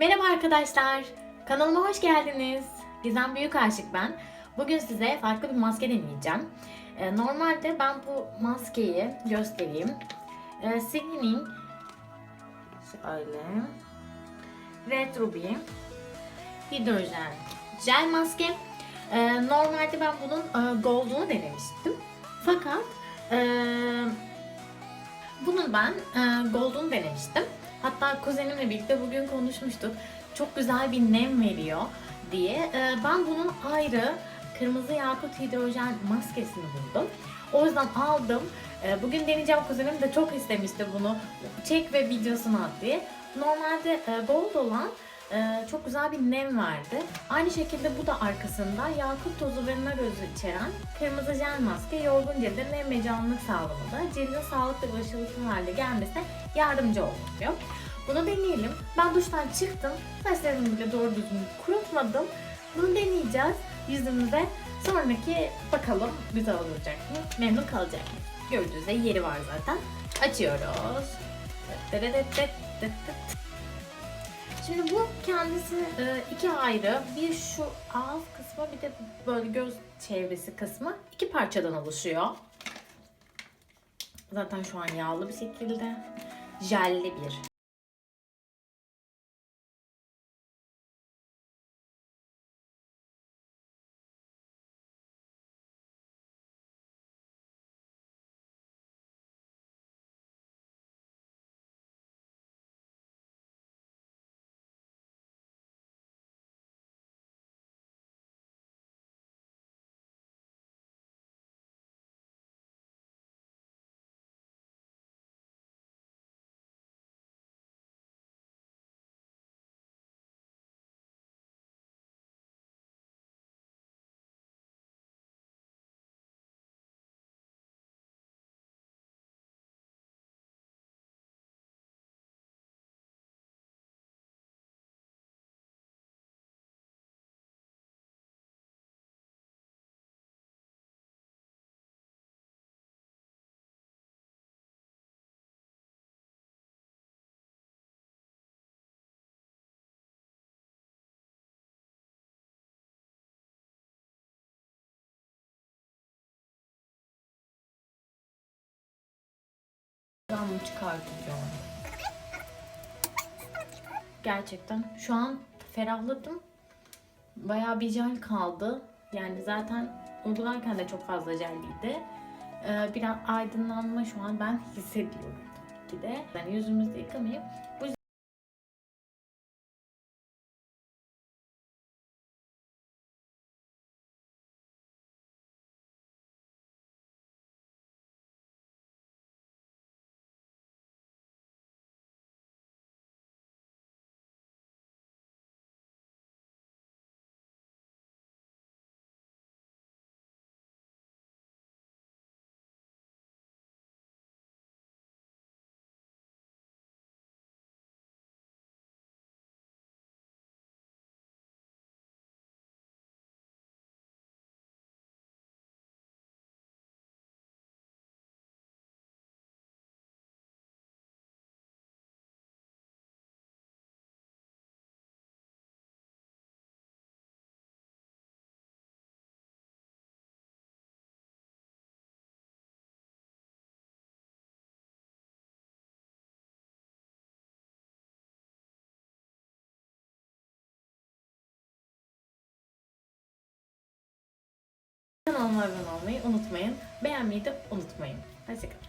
Merhaba arkadaşlar. Kanalıma hoş geldiniz. Gizem Büyük Aşık ben. Bugün size farklı bir maske deneyeceğim. Ee, normalde ben bu maskeyi göstereyim. Ee, Signy'nin şöyle Red Ruby hidrojen jel maske. Ee, normalde ben bunun e, gold'unu denemiştim. Fakat e, bunun ben e, gold'unu denemiştim. Hatta kuzenimle birlikte bugün konuşmuştuk. Çok güzel bir nem veriyor diye. Ee, ben bunun ayrı kırmızı yakut hidrojen maskesini buldum. O yüzden aldım. Ee, bugün deneyeceğim kuzenim de çok istemişti bunu. Çek ve videosunu at diye. Normalde e, gold olan e, çok güzel bir nem verdi. Aynı şekilde bu da arkasında yakut tozu ve nar özü içeren kırmızı jel maske yorgun cilde nem ve canlılık sağlamada cildin sağlıklı ve ışıltılı hale gelmesine yardımcı oluyor. Bunu deneyelim. Ben duştan çıktım. Saçlarımı bile doğru düzgün kurutmadım. Bunu deneyeceğiz yüzümüze. Sonraki bakalım güzel olacak mı? Memnun kalacak mı? Gördüğünüz üzere yeri var zaten. Açıyoruz. Şimdi bu kendisi e, iki ayrı. Bir şu ağız kısmı bir de böyle göz çevresi kısmı iki parçadan oluşuyor. Zaten şu an yağlı bir şekilde. Jelli bir Ben bunu çıkartacağım. Gerçekten şu an ferahladım. Bayağı bir jel kaldı. Yani zaten uygularken de çok fazla jelliydi. Ee, biraz aydınlanma şu an ben hissediyorum tabii ki de. Yani yüzümüzü yıkamayıp bu kanalıma abone olmayı unutmayın. Beğenmeyi de unutmayın. Hoşçakalın.